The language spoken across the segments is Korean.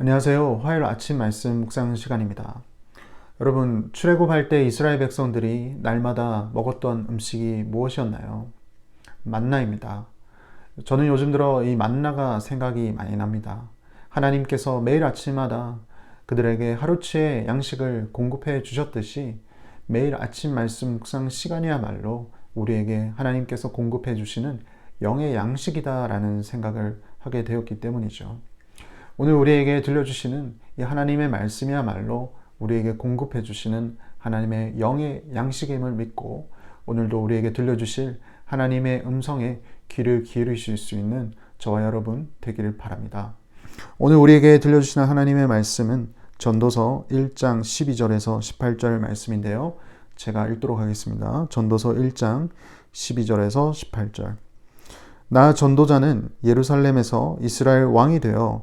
안녕하세요. 화요일 아침 말씀 묵상 시간입니다. 여러분, 출애굽할 때 이스라엘 백성들이 날마다 먹었던 음식이 무엇이었나요? 만나입니다. 저는 요즘 들어 이 만나가 생각이 많이 납니다. 하나님께서 매일 아침마다 그들에게 하루치의 양식을 공급해 주셨듯이 매일 아침 말씀 묵상 시간이야말로 우리에게 하나님께서 공급해 주시는 영의 양식이다라는 생각을 하게 되었기 때문이죠. 오늘 우리에게 들려주시는 이 하나님의 말씀이야말로 우리에게 공급해 주시는 하나님의 영의 양식임을 믿고 오늘도 우리에게 들려주실 하나님의 음성에 귀를 기울이실 수 있는 저와 여러분 되기를 바랍니다. 오늘 우리에게 들려주시는 하나님의 말씀은 전도서 1장 12절에서 18절 말씀인데요. 제가 읽도록 하겠습니다. 전도서 1장 12절에서 18절. 나 전도자는 예루살렘에서 이스라엘 왕이 되어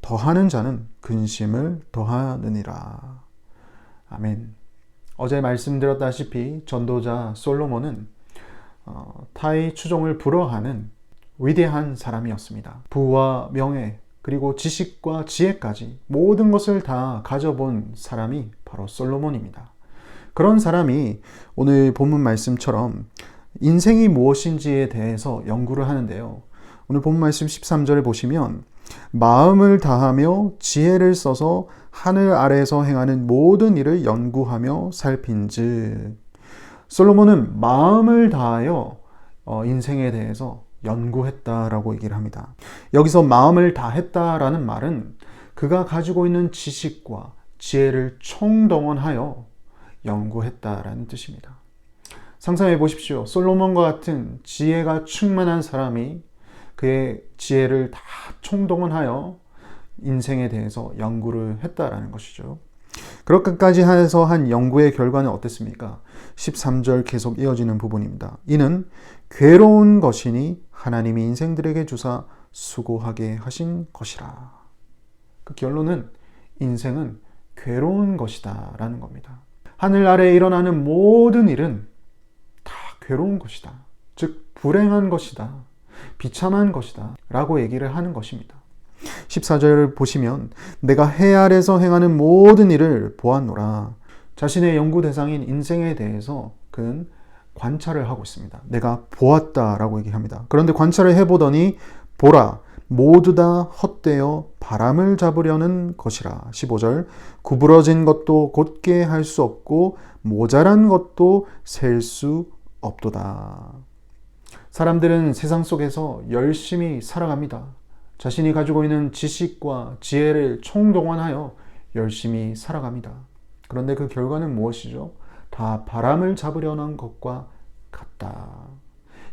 더하는 자는 근심을 더하느니라. 아멘. 어제 말씀드렸다시피 전도자 솔로몬은 어, 타의 추종을 불허하는 위대한 사람이었습니다. 부와 명예 그리고 지식과 지혜까지 모든 것을 다 가져본 사람이 바로 솔로몬입니다. 그런 사람이 오늘 본문 말씀처럼 인생이 무엇인지에 대해서 연구를 하는데요. 오늘 본문 말씀 13절에 보시면 마음을 다하며 지혜를 써서 하늘 아래에서 행하는 모든 일을 연구하며 살핀즉 솔로몬은 마음을 다하여 어, 인생에 대해서 연구했다라고 얘기를 합니다. 여기서 마음을 다했다라는 말은 그가 가지고 있는 지식과 지혜를 총동원하여 연구했다라는 뜻입니다. 상상해 보십시오. 솔로몬과 같은 지혜가 충만한 사람이 그의 지혜를 다 총동원하여 인생에 대해서 연구를 했다라는 것이죠. 그렇게까지 해서 한 연구의 결과는 어땠습니까? 13절 계속 이어지는 부분입니다. 이는 괴로운 것이니 하나님이 인생들에게 주사 수고하게 하신 것이라. 그 결론은 인생은 괴로운 것이다 라는 겁니다. 하늘 아래 일어나는 모든 일은 다 괴로운 것이다. 즉, 불행한 것이다. 비참한 것이다. 라고 얘기를 하는 것입니다. 14절을 보시면 내가 해 아래서 행하는 모든 일을 보았노라. 자신의 연구 대상인 인생에 대해서 그는 관찰을 하고 있습니다. 내가 보았다라고 얘기합니다. 그런데 관찰을 해보더니 보라 모두 다 헛되어 바람을 잡으려는 것이라. 15절 구부러진 것도 곧게 할 수 없고 모자란 것도 셀 수 없도다. 사람들은 세상 속에서 열심히 살아갑니다. 자신이 가지고 있는 지식과 지혜를 총동원하여 열심히 살아갑니다. 그런데 그 결과는 무엇이죠? 다 바람을 잡으려는 것과 같다.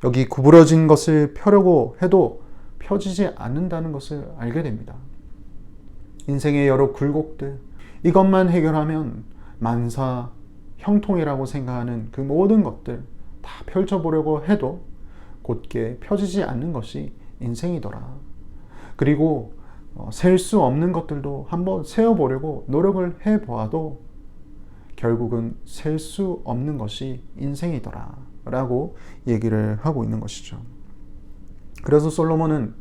여기 구부러진 것을 펴려고 해도 펴지지 않는다는 것을 알게 됩니다. 인생의 여러 굴곡들, 이것만 해결하면 만사, 형통이라고 생각하는 그 모든 것들 다 펼쳐보려고 해도 곧게 펴지지 않는 것이 인생이더라. 그리고 어, 셀수 없는 것들도 한번 세어보려고 노력을 해보아도 결국은 셀 수 없는 것이 인생이더라. 라고 얘기를 하고 있는 것이죠. 그래서 솔로몬은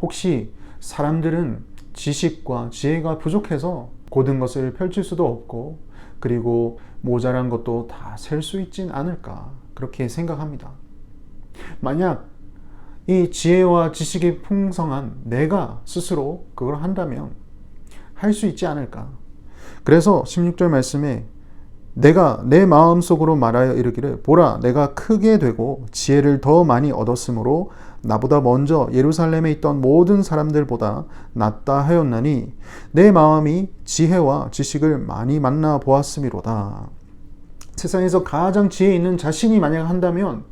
혹시 사람들은 지식과 지혜가 부족해서 고든 것을 펼칠 수도 없고 그리고 모자란 것도 다 셀 수 있진 않을까 그렇게 생각합니다. 만약 이 지혜와 지식이 풍성한 내가 스스로 그걸 한다면 할 수 있지 않을까? 그래서 16절 말씀에 내가 내 마음속으로 말하여 이르기를 보라 내가 크게 되고 지혜를 더 많이 얻었으므로 나보다 먼저 예루살렘에 있던 모든 사람들보다 낫다 하였나니 내 마음이 지혜와 지식을 많이 만나 보았음이로다. 세상에서 가장 지혜 있는 자신이 만약 한다면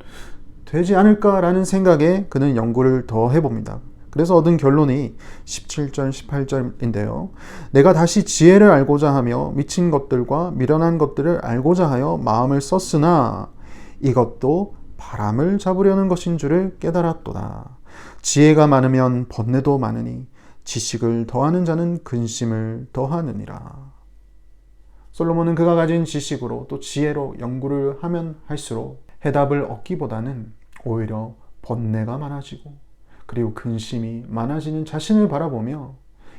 되지 않을까라는 생각에 그는 연구를 더 해봅니다. 그래서 얻은 결론이 17절, 18절인데요. 내가 다시 지혜를 알고자 하며 미친 것들과 미련한 것들을 알고자 하여 마음을 썼으나 이것도 바람을 잡으려는 것인 줄을 깨달았도다. 지혜가 많으면 번뇌도 많으니 지식을 더하는 자는 근심을 더하느니라. 솔로몬은 그가 가진 지식으로 또 지혜로 연구를 하면 할수록 해답을 얻기보다는 오히려 번뇌가 많아지고 그리고 근심이 많아지는 자신을 바라보며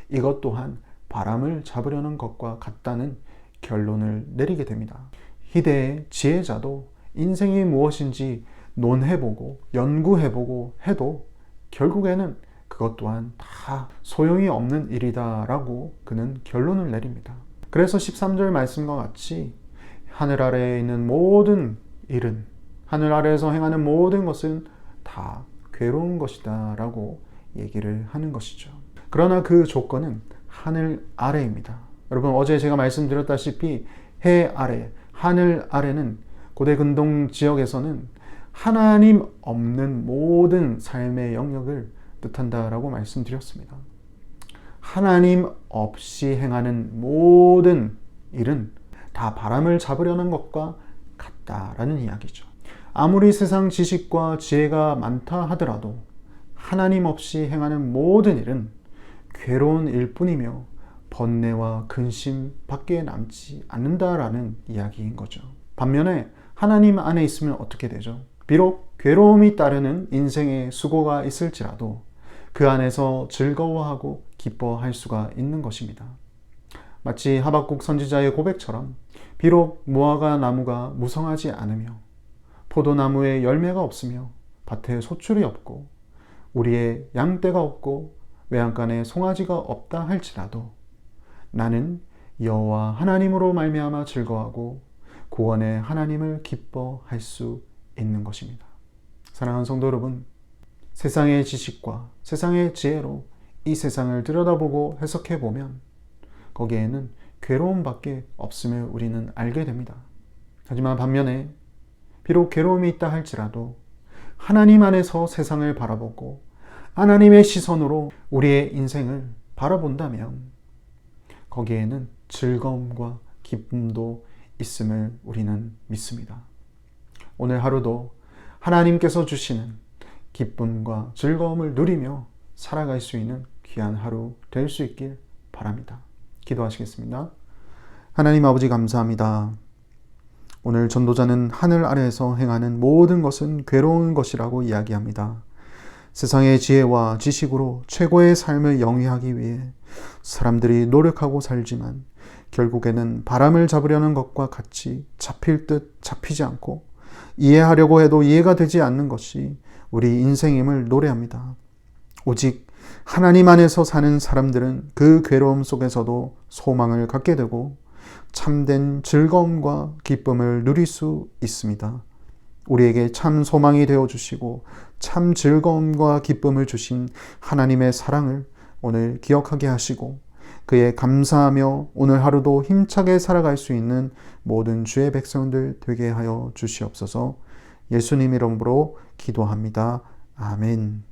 이것 또한 바람을 잡으려는 것과 같다는 결론을 내리게 됩니다. 희대의 지혜자도 인생이 무엇인지 논해보고 연구해보고 해도 결국에는 그것 또한 다 소용이 없는 일이다라고 그는 결론을 내립니다. 그래서 13절 말씀과 같이 하늘 아래에 있는 모든 일은 하늘 아래에서 행하는 모든 것은 다 괴로운 것이다 라고 얘기를 하는 것이죠. 그러나 그 조건은 하늘 아래입니다. 여러분 어제 제가 말씀드렸다시피 해 아래, 하늘 아래는 고대 근동 지역에서는 하나님 없는 모든 삶의 영역을 뜻한다라고 말씀드렸습니다. 하나님 없이 행하는 모든 일은 다 바람을 잡으려는 것과 같다라는 이야기죠. 아무리 세상 지식과 지혜가 많다 하더라도 하나님 없이 행하는 모든 일은 괴로운 일뿐이며 번뇌와 근심 밖에 남지 않는다라는 이야기인 거죠. 반면에 하나님 안에 있으면 어떻게 되죠? 비록 괴로움이 따르는 인생의 수고가 있을지라도 그 안에서 즐거워하고 기뻐할 수가 있는 것입니다. 마치 하박국 선지자의 고백처럼 비록 무화과 나무가 무성하지 않으며 포도나무에 열매가 없으며 밭에 소출이 없고 우리의 양떼가 없고 외양간에 송아지가 없다 할지라도 나는 여호와 하나님으로 말미암아 즐거워하고 구원의 하나님을 기뻐할 수 있는 것입니다. 사랑하는 성도 여러분, 세상의 지식과 세상의 지혜로 이 세상을 들여다보고 해석해 보면 거기에는 괴로움밖에 없음을 우리는 알게 됩니다. 하지만 반면에 비록 괴로움이 있다 할지라도 하나님 안에서 세상을 바라보고 하나님의 시선으로 우리의 인생을 바라본다면 거기에는 즐거움과 기쁨도 있음을 우리는 믿습니다. 오늘 하루도 하나님께서 주시는 기쁨과 즐거움을 누리며 살아갈 수 있는 귀한 하루 될 수 있길 바랍니다. 기도하시겠습니다. 하나님 아버지 감사합니다. 오늘 전도자는 하늘 아래에서 행하는 모든 것은 괴로운 것이라고 이야기합니다. 세상의 지혜와 지식으로 최고의 삶을 영위하기 위해 사람들이 노력하고 살지만 결국에는 바람을 잡으려는 것과 같이 잡힐 듯 잡히지 않고 이해하려고 해도 이해가 되지 않는 것이 우리 인생임을 노래합니다. 오직 하나님 안에서 사는 사람들은 그 괴로움 속에서도 소망을 갖게 되고 참된 즐거움과 기쁨을 누릴 수 있습니다. 우리에게 참 소망이 되어 주시고 참 즐거움과 기쁨을 주신 하나님의 사랑을 오늘 기억하게 하시고 그에 감사하며 오늘 하루도 힘차게 살아갈 수 있는 모든 주의 백성들 되게 하여 주시옵소서 예수님 이름으로 기도합니다. 아멘.